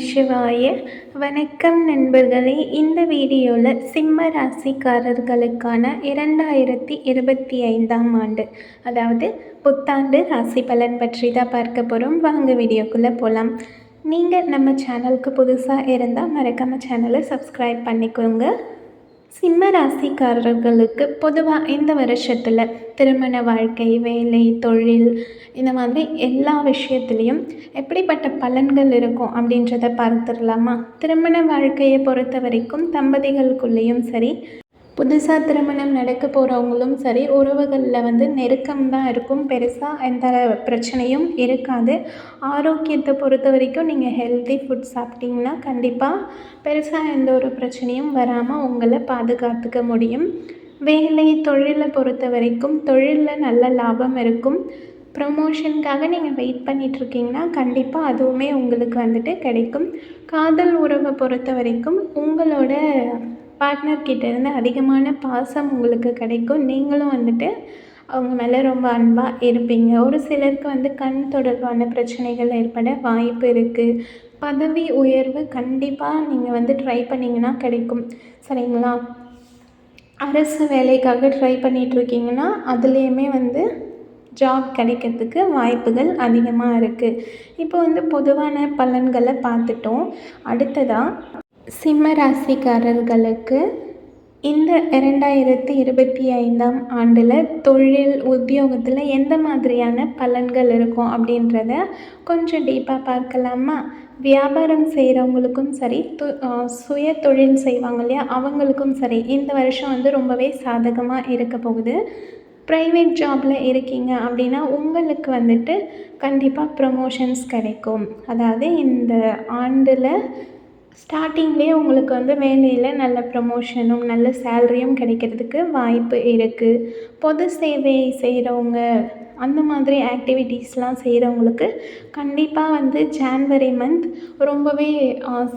சிவாய வணக்கம் நண்பர்களே. இந்த வீடியோவில் சிம்ம ராசிக்காரர்களுக்கான இரண்டாயிரத்தி இருபத்தி ஐந்தாம் ஆண்டு அதாவது புத்தாண்டு ராசி பலன் பற்றி தான் பார்க்க போகிறோம் வாங்க வீடியோக்குள்ளே போகலாம் நீங்கள் நம்ம சேனலுக்கு புதுசாக இருந்தால் மறக்காமல் சேனலை சப்ஸ்கிரைப் பண்ணிக்கோங்க. சிம்ம ராசிக்காரர்களுக்கு பொதுவாக இந்த வருஷத்தில் திருமண வாழ்க்கை வேலை தொழில் இந்த மாதிரி எல்லா விஷயத்துலேயும் எப்படிப்பட்ட பலன்கள் இருக்கும் அப்படின்றத பார்த்துடலாமா? திருமண வாழ்க்கையை பொறுத்த வரைக்கும் தம்பதிகளுக்குள்ளேயும் சரி புதுசாக திருமணம் நடக்க போகிறவங்களும் சரி உறவுகளில் வந்து நெருக்கம் தான் இருக்கும். பெருசாக எந்த பிரச்சனையும் இருக்காது. ஆரோக்கியத்தை பொறுத்த வரைக்கும் நீங்கள் ஹெல்த்தி ஃபுட் சாப்பிட்டிங்கன்னா கண்டிப்பாக பெருசாக எந்த ஒரு பிரச்சனையும் வராமல் உங்களை பாதுகாத்துக்க முடியும். வேலை தொழிலை பொறுத்த வரைக்கும் தொழிலில் நல்ல லாபம் இருக்கும். ப்ரொமோஷனுக்காக நீங்கள் வெயிட் பண்ணிகிட்ருக்கீங்கன்னா கண்டிப்பாக அதுவுமே உங்களுக்கு வந்துட்டு கிடைக்கும். காதல் உறவை பொறுத்த வரைக்கும் உங்களோட பார்ட்னர்கிட்டேருந்து அதிகமான பாசம் உங்களுக்கு கிடைக்கும். நீங்களும் வந்துட்டு அவங்க மேலே ரொம்ப அன்பாக இருப்பீங்க. ஒரு சிலருக்கு வந்து கண் தொடர்பான பிரச்சனைகள் ஏற்பட வாய்ப்பு இருக்குது பதவி உயர்வு கண்டிப்பாக நீங்கள் வந்து ட்ரை பண்ணிங்கன்னா கிடைக்கும். சரிங்களா? அரசு வேலைக்காக ட்ரை பண்ணிகிட்ருக்கீங்கன்னா அதுலேயுமே வந்து ஜாப் கிடைக்கிறதுக்கு வாய்ப்புகள் அதிகமாக இருக்குது இப்போ வந்து பொதுவான பலன்களை பார்த்துட்டோம். அடுத்ததாக சிம்ம ராசிக்காரர்களுக்கு இந்த இரண்டாயிரத்தி இருபத்தி ஐந்தாம் ஆண்டில் தொழில் உத்தியோகத்தில் எந்த மாதிரியான பலன்கள் இருக்கும் அப்படின்றத கொஞ்சம் டீப்பாக பார்க்கலாமா? வியாபாரம் செய்கிறவங்களுக்கும் சரி து சுய தொழில் செய்வாங்க இல்லையா? அவங்களுக்கும் சரி இந்த வருஷம் வந்து ரொம்பவே சாதகமாக இருக்க போகுது. ப்ரைவேட் ஜாபில் இருக்கீங்க அப்படின்னா உங்களுக்கு வந்துட்டு கண்டிப்பாக ப்ரமோஷன்ஸ் கிடைக்கும். அதாவது இந்த ஆண்டில் ஸ்டார்டிங்லேயே உங்களுக்கு வந்து வேலையில் நல்ல ப்ரமோஷனும் நல்ல சேலரியும் கிடைக்கிறதுக்கு வாய்ப்பு இருக்குது பொது சேவை செய்கிறவங்க அந்த மாதிரி ஆக்டிவிட்டீஸ்லாம் செய்கிறவங்களுக்கு கண்டிப்பாக வந்து ஜான்வரி மந்த் ரொம்பவே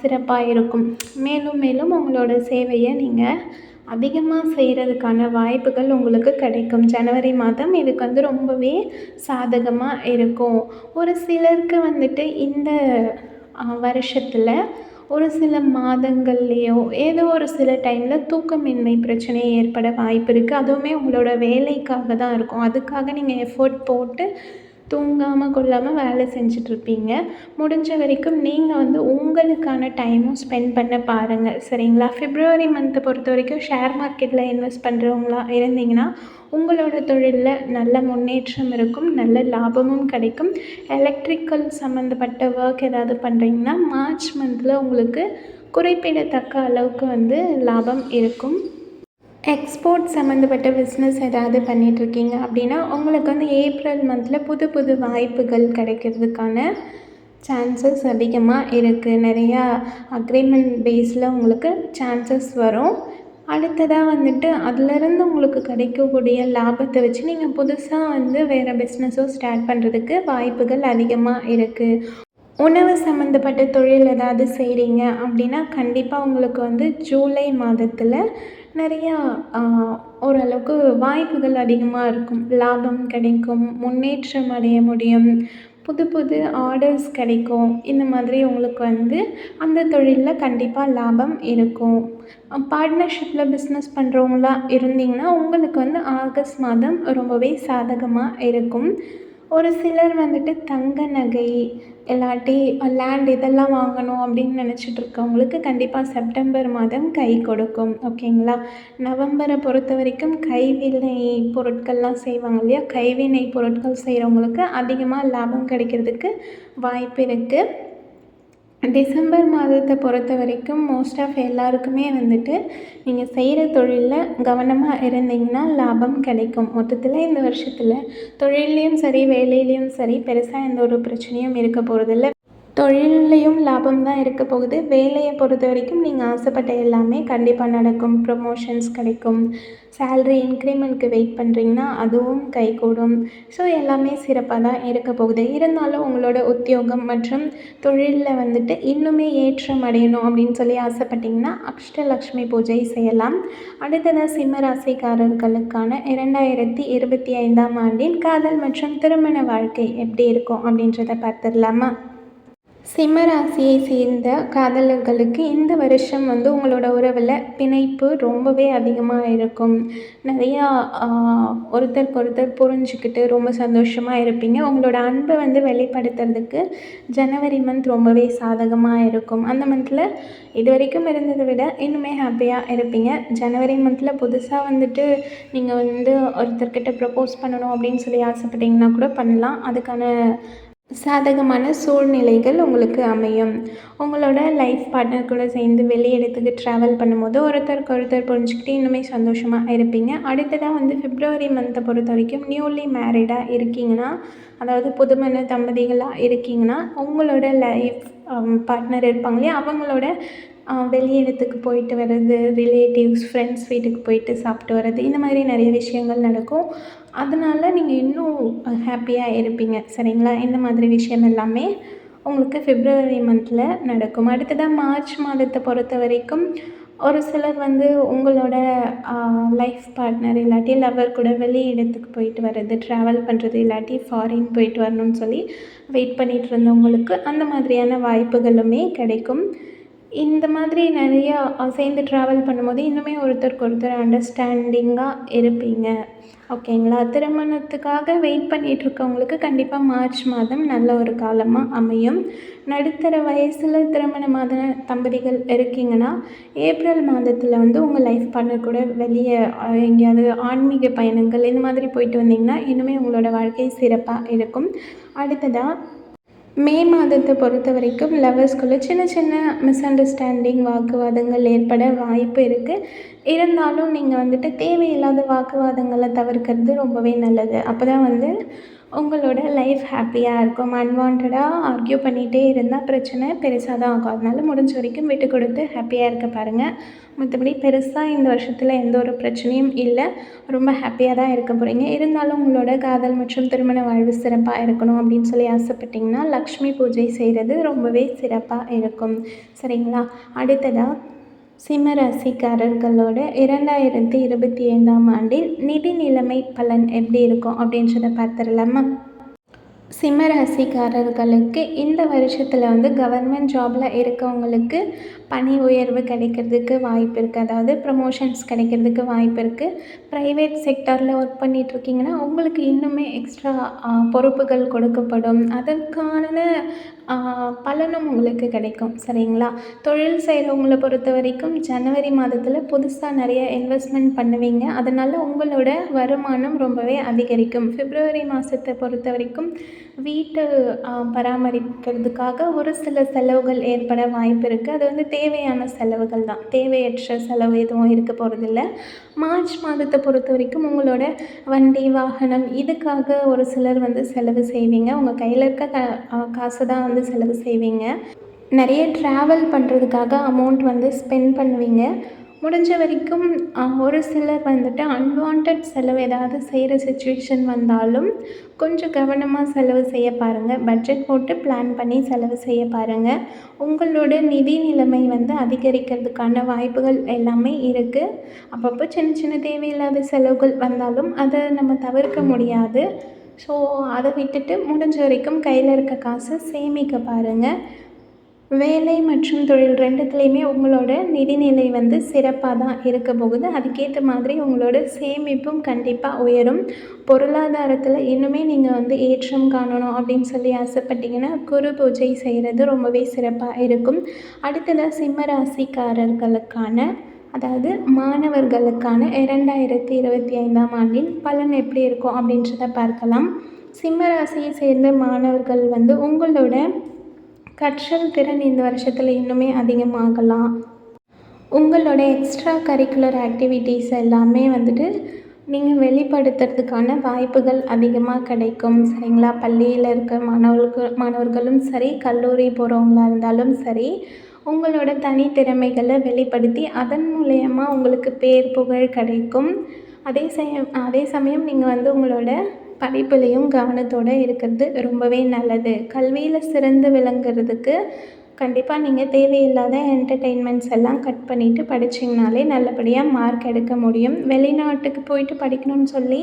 சிறப்பாக இருக்கும். மேலும் மேலும் உங்களோட சேவையை நீங்கள் அதிகமாக செய்கிறதுக்கான வாய்ப்புகள் உங்களுக்கு கிடைக்கும். ஜனவரி மாதம் இதுக்கு வந்து ரொம்பவே சாதகமாக இருக்கும். ஒரு சிலருக்கு வந்துட்டு இந்த வருஷத்தில் ஒரு சில மாதங்கள்லேயோ ஏதோ ஒரு சில டைமில் தூக்கமின்மை பிரச்சனை ஏற்பட வாய்ப்பு இருக்குது அதுவுமே உங்களோட வேலைக்காக தான் இருக்கும். அதுக்காக நீங்கள் எஃபோர்ட் போட்டு தூங்காமல் கொள்ளாமல் வேலை செஞ்சிட்ருப்பீங்க. முடிஞ்ச வரைக்கும் நீங்கள் வந்து உங்களுக்கான டைமும் ஸ்பெண்ட் பண்ண பாருங்கள் சரிங்களா? ஃபிப்ரவரி மந்த்தை பொறுத்த வரைக்கும் ஷேர் மார்க்கெட்டில் இன்வெஸ்ட் பண்ணுறவங்களா இருந்தீங்கன்னா உங்களோட தொழிலில் நல்ல முன்னேற்றம் இருக்கும் நல்ல லாபமும் கிடைக்கும். எலக்ட்ரிக்கல் சம்மந்தப்பட்ட ஒர்க் ஏதாவது பண்ணுறீங்கன்னா மார்ச் மந்தில் உங்களுக்கு குறிப்பிடத்தக்க அளவுக்கு வந்து லாபம் இருக்கும். எக்ஸ்போர்ட் சம்மந்தப்பட்ட பிஸ்னஸ் ஏதாவது பண்ணிகிட்ருக்கீங்க அப்படின்னா உங்களுக்கு வந்து ஏப்ரல் மந்தில் புது புது வாய்ப்புகள் கிடைக்கிறதுக்கான சான்சஸ் அதிகமாக இருக்குது நிறையா அக்ரிமெண்ட் பேஸில் உங்களுக்கு சான்சஸ் வரும். அடுத்ததாக வந்துட்டு அதுலேருந்து உங்களுக்கு கிடைக்கக்கூடிய லாபத்தை வச்சு நீங்கள் புதுசாக வந்து வேறு பிஸ்னஸோ ஸ்டார்ட் பண்ணுறதுக்கு வாய்ப்புகள் அதிகமாக இருக்குது உணவு சம்மந்தப்பட்ட தொழில் ஏதாவது செய்கிறீங்க அப்படின்னா கண்டிப்பாக உங்களுக்கு வந்து ஜூலை மாதத்தில் நிறையா ஓரளவுக்கு வாய்ப்புகள் அதிகமாக இருக்கும். லாபம் கிடைக்கும் முன்னேற்றம் அடைய முடியும் புது புது ஆர்டர்ஸ் கிடைக்கும். இந்த மாதிரி உங்களுக்கு வந்து அந்த தொழிலில் கண்டிப்பாக லாபம் இருக்கும். பார்ட்னர்ஷிப்பில் பிஸ்னஸ் பண்ணுறவங்களா இருந்தீங்கன்னா உங்களுக்கு வந்து ஆகஸ்ட் மாதம் ரொம்பவே சாதகமாக இருக்கும். ஒரு சிலர் வந்துட்டு தங்க நகை இல்லாட்டி லேண்ட் இதெல்லாம் வாங்கணும் அப்படின்னு நினச்சிட்டு இருக்கவங்களுக்கு கண்டிப்பாக செப்டம்பர் மாதம் கை கொடுக்கும் ஓகேங்களா நவம்பரை பொறுத்த வரைக்கும் கைவினை பொருட்கள்லாம் செய்வாங்க இல்லையா? கைவினை பொருட்கள் செய்கிறவங்களுக்கு அதிகமாக லாபம் கிடைக்கிறதுக்கு வாய்ப்பு இருக்குது டிசம்பர் மாதத்தை பொறுத்த வரைக்கும் மோஸ்ட் ஆஃப் எல்லாருக்குமே வந்துட்டு நீங்கள் செய்கிற தொழிலில் கவனமாக இருந்தீங்கன்னா லாபம் கிடைக்கும். மொத்தத்தில் இந்த வருஷத்தில் தொழில்லையும் சரி வேலையிலையும் சரி பெருசாக எந்த ஒரு பிரச்சனையும் இருக்க போகிறதில்ல தொழில்லையும் லாபம் தான் இருக்க போகுது. வேலையை பொறுத்த வரைக்கும் நீங்கள் ஆசைப்பட்ட எல்லாமே கண்டிப்பாக நடக்கும். ப்ரொமோஷன்ஸ் கிடைக்கும். சேல்ரி இன்க்ரிமெண்ட்க்கு வெயிட் பண்ணுறீங்கன்னா அதுவும் கைகூடும். ஸோ எல்லாமே சிறப்பாக தான் இருக்க போகுது. இருந்தாலும் உங்களோட உத்தியோகம் மற்றும் தொழிலில் வந்துட்டு இன்னுமே ஏற்றம் அடையணும் அப்படின்னு சொல்லி ஆசைப்பட்டிங்கன்னா அஷ்டலக்ஷ்மி பூஜை செய்யலாம். அடுத்ததாக சிம்ம ராசிக்காரர்களுக்கான இரண்டாயிரத்தி இருபத்தி ஐந்தாம் ஆண்டின் காதல் மற்றும் திருமண வாழ்க்கை எப்படி இருக்கும் அப்படின்றத பார்த்துடலாமா? சிம்மராசியை சேர்ந்த காதலர்களுக்கு இந்த வருஷம் வந்து உங்களோட உறவில் பிணைப்பு ரொம்பவே அதிகமாக இருக்கும். நிறையா ஒருத்தருக்கு ஒருத்தர் புரிஞ்சுக்கிட்டு ரொம்ப சந்தோஷமாக இருப்பீங்க. உங்களோட அன்பை வந்து வெளிப்படுத்துறதுக்கு ஜனவரி மந்த் ரொம்பவே சாதகமாக இருக்கும். அந்த மந்தில் இது வரைக்கும் இருந்ததை விட இன்னுமே ஹாப்பியாக இருப்பீங்க. ஜனவரி மந்தில் புதுசாக வந்துட்டு நீங்கள் வந்து ஒருத்தர்கிட்ட ப்ரப்போஸ் பண்ணணும் அப்படின்னு சொல்லி ஆசைப்பட்டீங்கன்னா கூட பண்ணலாம். அதுக்கான சாதகமான சூழ்நிலைகள் உங்களுக்கு அமையும். உங்களோட லைஃப் பார்ட்னர் கூட சேர்ந்து வெளி இடத்துக்கு ட்ராவல் பண்ணும்போது ஒருத்தருக்கு ஒருத்தர் புரிஞ்சுக்கிட்டு இன்னுமே சந்தோஷமாக இருப்பீங்க. அடுத்ததாக வந்து ஃபிப்ரவரி மந்த்தை பொறுத்த வரைக்கும் நியூலி மேரிடாக இருக்கீங்கன்னா அதாவது புதுமண தம்பதிகளாக இருக்கீங்கன்னா உங்களோட லைஃப் பார்ட்னர் um, இருப்பாங்க இல்லையா? அவங்களோட uh, வெளி இடத்துக்கு போயிட்டு வர்றது ரிலேட்டிவ்ஸ் ஃப்ரெண்ட்ஸ் வீட்டுக்கு போயிட்டு சாப்பிட்டு வர்றது இந்த மாதிரி நிறைய விஷயங்கள் நடக்கும். அதனால நீங்கள் இன்னும் ஹாப்பியாக இருப்பீங்க. சரிங்களா? இந்த மாதிரி விஷயம் எல்லாமே உங்களுக்கு ஃபிப்ரவரி மந்தில் நடக்கும். அடுத்ததாக மார்ச் மாதத்தை பொறுத்த வரைக்கும் ஒரு சிலர் வந்து உங்களோட லைஃப் பார்ட்னர் இல்லாட்டி லவர் கூட வெளி இடத்துக்கு போயிட்டு வர்றது ட்ராவல் பண்ணுறது இல்லாட்டி ஃபாரின் போயிட்டு வரணும்னு சொல்லி வெயிட் பண்ணிகிட்டு இருந்தவங்களுக்கு அந்த மாதிரியான வாய்ப்புகளுமே கிடைக்கும். இந்த மாதிரி நிறையா சேர்ந்து ட்ராவல் பண்ணும்போது இன்னுமே ஒருத்தருக்கு ஒருத்தர் அண்டர்ஸ்டாண்டிங்காக இருப்பீங்க ஓகேங்களா திருமணத்துக்காக வெயிட் பண்ணிகிட்ருக்கவங்களுக்கு கண்டிப்பாக மார்ச் மாதம் நல்ல ஒரு காலமாக அமையும். நடுத்தர வயசில் திருமணமாத தம்பதிகள் இருக்கீங்கன்னா ஏப்ரல் மாதத்தில் வந்து உங்கள் லைஃப் பார்ட்னர் கூட வெளியே எங்கேயாவது ஆன்மீக பயணங்கள் இந்த மாதிரி போயிட்டு வந்தீங்கன்னா இன்னுமே உங்களோட வாழ்க்கை சிறப்பாக இருக்கும். அடுத்ததாக மே மாதத்தை பொறுத்த வரைக்கும் லவர்ஸ்குள்ளே சின்ன சின்ன மிஸ் அண்டர்ஸ்டாண்டிங் வாக்குவாதங்கள் ஏற்பட வாய்ப்பு இருக்குது இருந்தாலும் நீங்கள் வந்துட்டு தேவையில்லாத வாக்குவாதங்களை தவிர்க்கிறது ரொம்பவே நல்லது. அப்போ தான் வந்து உங்களோட லைஃப் ஹாப்பியாக இருக்கும் அன்வான்டாக ஆர்கியூ பண்ணிகிட்டே இருந்தால் பிரச்சனை பெருசாக தான் ஆகும். அதனால முடிஞ்ச வரைக்கும் விட்டு கொடுத்து ஹாப்பியாக இருக்க பாருங்கள் மற்றபடி பெருசாக இந்த வருஷத்தில் எந்த ஒரு பிரச்சனையும் இல்லை. ரொம்ப ஹாப்பியாக தான் இருக்க போகிறீங்க இருந்தாலும் உங்களோட காதல் மற்றும் திருமண வாழ்வு சிறப்பாக இருக்கணும் அப்படின்னு சொல்லி ஆசைப்பட்டிங்கன்னா லக்ஷ்மி பூஜை செய்கிறது ரொம்பவே சிறப்பாக இருக்கும். சரிங்களா? அடுத்ததாக சிம்ம ராசிக்காரர்களோட இரண்டாயிரத்தி இருபத்தி ஐந்தாம் ஆண்டில் நிதி நிலைமை பலன் எப்படி இருக்கும் அப்படின்றத பார்த்துடலாமா? சிம்ம ராசிக்காரர்களுக்கு இந்த வருஷத்தில் வந்து கவர்மெண்ட் ஜாபில் இருக்கவங்களுக்கு பணி உயர்வு கிடைக்கிறதுக்கு வாய்ப்பு இருக்குது அதாவது ப்ரமோஷன்ஸ் கிடைக்கிறதுக்கு வாய்ப்பு இருக்குது ப்ரைவேட் செக்டாரில் ஒர்க் பண்ணிகிட்ருக்கீங்கன்னா உங்களுக்கு இன்னுமே எக்ஸ்ட்ரா பொறுப்புகள் கொடுக்கப்படும். அதற்கான பலனும் உங்களுக்கு கிடைக்கும் சரிங்களா? தொழில் செய்கிறவங்கள பொறுத்த வரைக்கும் ஜனவரி மாதத்தில் புதுசாக நிறைய இன்வெஸ்ட்மெண்ட் பண்ணுவீங்க. அதனால் உங்களோட வருமானம் ரொம்பவே அதிகரிக்கும். ஃபிப்ரவரி மாதத்தை பொறுத்த வரைக்கும் வீட்டை பராமரிக்கிறதுக்காக ஒரு சில செலவுகள் ஏற்பட வாய்ப்பு இருக்குது அது வந்து தேவையான செலவுகள் தான். தேவையற்ற செலவு எதுவும் இருக்க போகிறதில்ல மார்ச் மாதத்தை பொறுத்த வரைக்கும் உங்களோட வண்டி வாகனம் இதுக்காக ஒரு சிலர் வந்து செலவு செய்வீங்க. உங்கள் கையில் இருக்க க காசு தான் வந்து செலவு செய்வீங்க. நிறைய ட்ராவல் பண்ணுறதுக்காக அமௌண்ட் வந்து ஸ்பெண்ட் பண்ணுவீங்க. முடிஞ்ச வரைக்கும் ஒரு சிலர் வந்துட்டு அன்வான்ட் செலவு ஏதாவது செய்கிற சுச்சுவேஷன் வந்தாலும் கொஞ்சம் கவனமாக செலவு செய்ய பாருங்கள் பட்ஜெட் போட்டு பிளான் பண்ணி செலவு செய்ய பாருங்கள் உங்களோட நிதி நிலைமை வந்து அதிகரிக்கிறதுக்கான வாய்ப்புகள் எல்லாமே இருக்குது அப்பப்போ சின்ன சின்ன தேவையில்லாத செலவுகள் வந்தாலும் அதை நம்ம தவிர்க்க முடியாது. ஸோ அதை விட்டுட்டு முடிஞ்ச வரைக்கும் கையில் இருக்க காசை சேமிக்க பாருங்கள் வேலை மற்றும் தொழில் ரெண்டுத்துலேயுமே உங்களோட நிதிநிலை வந்து சிறப்பாக தான் இருக்க போகுது. அதுக்கேற்ற மாதிரி உங்களோட சேமிப்பும் கண்டிப்பாக உயரும். பொருளாதாரத்தில் இன்னுமே நீங்கள் வந்து ஏற்றம் காணணும் அப்படின்னு சொல்லி ஆசைப்பட்டீங்கன்னா குரு பூஜை செய்கிறது ரொம்பவே சிறப்பாக இருக்கும். அடுத்ததாக சிம்ம ராசிக்காரர்களுக்கான அதாவது மாணவர்களுக்கான இரண்டாயிரத்தி இருபத்தி ஐந்தாம் ஆண்டின் பலன் எப்படி இருக்கும் அப்படின்றத பார்க்கலாம். சிம்ம ராசியை சேர்ந்த மாணவர்கள் வந்து உங்களோட கற்றல் திறன் இந்த வருஷத்தில் இன்னுமே அதிகமாகலாம். உங்களோட எக்ஸ்ட்ரா கரிக்குலர் ஆக்டிவிட்டீஸ் எல்லாமே வந்துட்டு நீங்கள் வெளிப்படுத்துறதுக்கான வாய்ப்புகள் அதிகமாக கிடைக்கும். சரிங்களா? பள்ளியில் இருக்க மாணவர்களுக்கு மாணவர்களும் சரி கல்லூரி போகிறவங்களா இருந்தாலும் சரி உங்களோட தனித்திறமைகளை வெளிப்படுத்தி அதன் மூலயமா உங்களுக்கு பேர் புகழ் கிடைக்கும். அதே சமயம் அதே சமயம் நீங்கள் வந்து உங்களோட படிப்புலேயும் கவனத்தோடு இருக்கிறது ரொம்பவே நல்லது. கல்வியில் சிறந்து விளங்குறதுக்கு கண்டிப்பாக நீங்கள் தேவையில்லாத என்டர்டெயின்மெண்ட்ஸ் எல்லாம் கட் பண்ணிவிட்டு படிச்சிங்கனாலே நல்லபடியாக மார்க் எடுக்க முடியும். வெளிநாட்டுக்கு போயிட்டு படிக்கணும்னு சொல்லி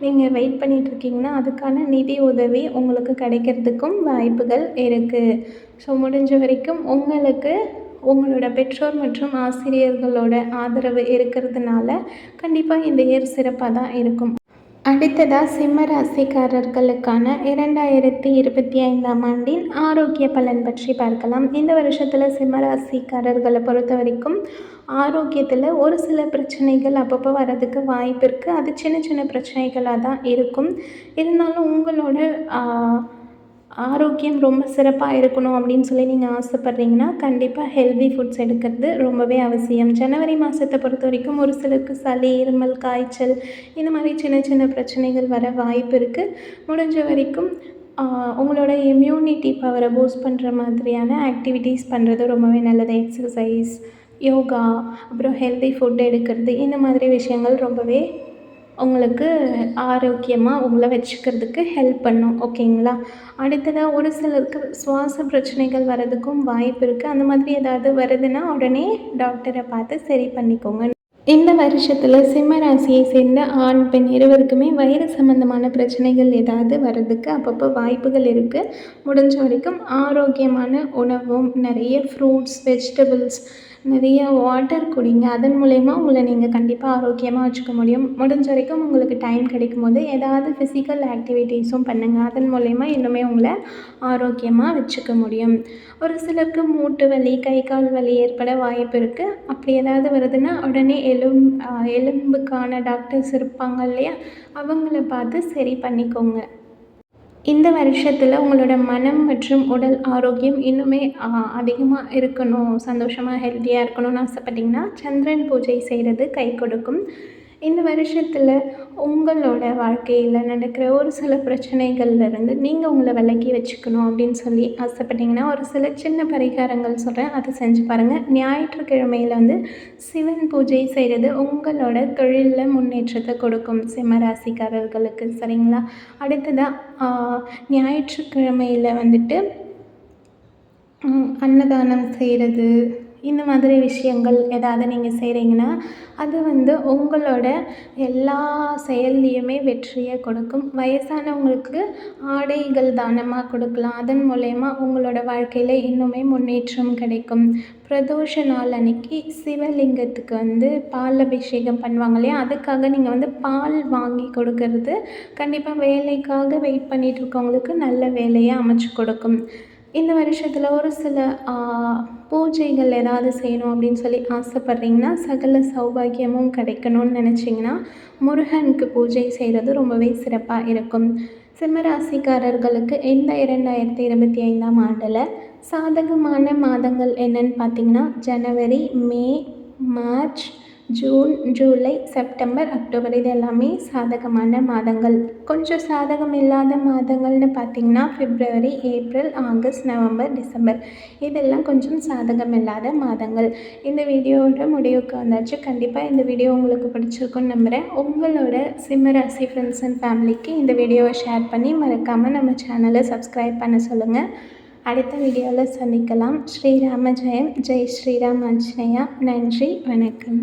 நீங்கள் வெயிட் பண்ணிகிட்ருக்கீங்கன்னா அதுக்கான நிதி உதவி உங்களுக்கு கிடைக்கிறதுக்கும் வாய்ப்புகள் இருக்குது ஸோ முடிஞ்ச வரைக்கும் உங்களுக்கு உங்களோட பெற்றோர் மற்றும் ஆசிரியர்களோட ஆதரவு இருக்கிறதுனால கண்டிப்பாக இந்த இயர் சிறப்பாக தான் இருக்கும். அடுத்ததாக சிம்ம ராசிக்காரர்களுக்கான இரண்டாயிரத்தி இருபத்தி ஐந்தாம் ஆண்டின் ஆரோக்கிய பலன் பற்றி பார்க்கலாம். இந்த வருஷத்தில் சிம்ம ராசிக்காரர்களை பொறுத்த வரைக்கும் ஆரோக்கியத்தில் ஒரு சில பிரச்சனைகள் அப்பப்போ வர்றதுக்கு வாய்ப்பு இருக்குது அது சின்ன சின்ன பிரச்சனைகளாக தான் இருக்கும். இருந்தாலும் உங்களோட ஆரோக்கியம் ரொம்ப சிறப்பாக இருக்கணும் அப்படின்னு சொல்லி நீங்கள் ஆசைப்பட்றீங்கன்னா கண்டிப்பாக ஹெல்தி ஃபுட்ஸ் எடுக்கிறது ரொம்பவே அவசியம். ஜனவரி மாதத்தை பொறுத்த வரைக்கும் ஒரு சிலருக்கு சளி இருமல் காய்ச்சல் இந்த மாதிரி சின்ன சின்ன பிரச்சனைகள் வர வாய்ப்பு இருக்குது முடிஞ்ச வரைக்கும் உங்களோட இம்யூனிட்டி பவரை பூஸ்ட் பண்ணுற மாதிரியான ஆக்டிவிட்டீஸ் பண்ணுறது ரொம்பவே நல்லது. எக்ஸசைஸ் யோகா அப்புறம் ஹெல்தி ஃபுட் எடுக்கிறது இந்த மாதிரி விஷயங்கள் ரொம்பவே உங்களுக்கு ஆரோக்கியமாக உங்களை வச்சுக்கிறதுக்கு ஹெல்ப் பண்ணும் ஓகேங்களா அடுத்ததாக ஒரு சிலருக்கு சுவாச பிரச்சனைகள் வர்றதுக்கும் வாய்ப்பு இருக்குது அந்த மாதிரி ஏதாவது வருதுன்னா உடனே டாக்டரை பார்த்து சரி பண்ணிக்கோங்க. இந்த வருஷத்தில் சிம்ம ராசியை சேர்ந்த ஆண் பெண் இருவருக்குமே வயிறு சம்மந்தமான பிரச்சனைகள் ஏதாவது வர்றதுக்கு அப்பப்போ வாய்ப்புகள் இருக்குது முடிஞ்ச வரைக்கும் ஆரோக்கியமான உணவும் நிறைய ஃப்ரூட்ஸ் வெஜிடபிள்ஸ் நிறைய வாட்டர் குடிங்க. அதன் மூலயமா உங்களை நீங்கள் கண்டிப்பாக ஆரோக்கியமாக வச்சுக்க முடியும். முடிஞ்ச வரைக்கும் உங்களுக்கு டைம் கிடைக்கும் போது ஏதாவது ஃபிசிக்கல் ஆக்டிவிட்டீஸும் பண்ணுங்கள் அதன் மூலயமா இன்னுமே உங்களை ஆரோக்கியமாக வச்சுக்க முடியும். ஒரு சிலருக்கு மூட்டு வலி கை கால் வலி ஏற்பட வாய்ப்பு இருக்குது அப்படி ஏதாவது வருதுன்னா உடனே எலும் எலும்புக்கான டாக்டர்ஸ் இருப்பாங்க இல்லையா? அவங்கள பார்த்து சரி பண்ணிக்கோங்க. இந்த வருஷத்தில் உங்களோட மனம் மற்றும் உடல் ஆரோக்கியம் இன்னுமே அதிகமாக இருக்கணும் சந்தோஷமாக ஹெல்த்தியாக இருக்கணும்னு ஆசைப்பட்டீங்கன்னா சந்திரன் பூஜை செய்கிறது கை கொடுக்கும். இந்த வருஷத்தில் உங்களோட வாழ்க்கையில் நடக்கிற ஒரு சில பிரச்சனைகள்லேருந்து நீங்கள் உங்களை விலக்கி வச்சுக்கணும் அப்படின்னு சொல்லி ஆசைப்பட்டீங்கன்னா ஒரு சில சின்ன பரிகாரங்கள் சொல்கிறேன் அதை செஞ்சு பாருங்கள் ஞாயிற்றுக்கிழமையில் வந்து சிவன் பூஜை செய்கிறது உங்களோட தொழிலில் முன்னேற்றத்தை கொடுக்கும். சிம்மராசிக்காரர்களுக்கு சரிங்களா? அடுத்ததாக ஞாயிற்றுக்கிழமையில் வந்துட்டு அன்னதானம் செய்கிறது இந்த மாதிரி விஷயங்கள் ஏதாவது நீங்கள் செய்கிறீங்கன்னா அது வந்து உங்களோட எல்லா செயல்லையுமே வெற்றியை கொடுக்கும். வயசானவங்களுக்கு ஆடைகள் தானமாக கொடுக்கலாம். அதன் மூலயமா உங்களோட வாழ்க்கையில் இன்னுமே முன்னேற்றம் கிடைக்கும். பிரதோஷ நாள் அன்னைக்கு சிவலிங்கத்துக்கு வந்து பால் அபிஷேகம் பண்ணுவாங்க இல்லையா? அதுக்காக நீங்கள் வந்து பால் வாங்கி கொடுக்கறது கண்டிப்பாக வேலைக்காக வெயிட் பண்ணிகிட்டு இருக்கவங்களுக்கு நல்ல வேலையை அமைச்சு கொடுக்கும். இந்த வருஷத்தில் ஒரு சில பூஜைகள் ஏதாவது செய்யணும் அப்படின்னு சொல்லி ஆசைப்பட்றீங்கன்னா சகல சௌபாகியமும் கிடைக்கணும்னு நினச்சிங்கன்னா முருகனுக்கு பூஜை செய்கிறது ரொம்பவே சிறப்பாக இருக்கும். சிம்மராசிக்காரர்களுக்கு இந்த இரண்டாயிரத்தி இருபத்தி ஐந்தாம் ஆண்டில் சாதகமான மாதங்கள் என்னென்னு பார்த்தீங்கன்னா ஜனவரி May March June July September October இது எல்லாமே சாதகமான மாதங்கள். கொஞ்சம் சாதகம் இல்லாத மாதங்கள்னு பார்த்திங்கன்னா February April August November December. இதெல்லாம் கொஞ்சம் சாதகம் இல்லாத மாதங்கள். இந்த வீடியோவோட முடிவுக்கு வந்தாச்சு. கண்டிப்பாக இந்த வீடியோ உங்களுக்கு பிடிச்சிருக்குன்னு நம்புகிறேன் உங்களோட சிம்மராசி ஃப்ரெண்ட்ஸ் அண்ட் ஃபேமிலிக்கு இந்த வீடியோவை ஷேர் பண்ணி மறக்காமல் நம்ம சேனலை சப்ஸ்கிரைப் பண்ண சொல்லுங்கள் அடுத்த வீடியோவில் சந்திக்கலாம். ஸ்ரீராம ஜெயம். ஜெய் ஸ்ரீராம் ஆஞ்சநேயா நன்றி வணக்கம்.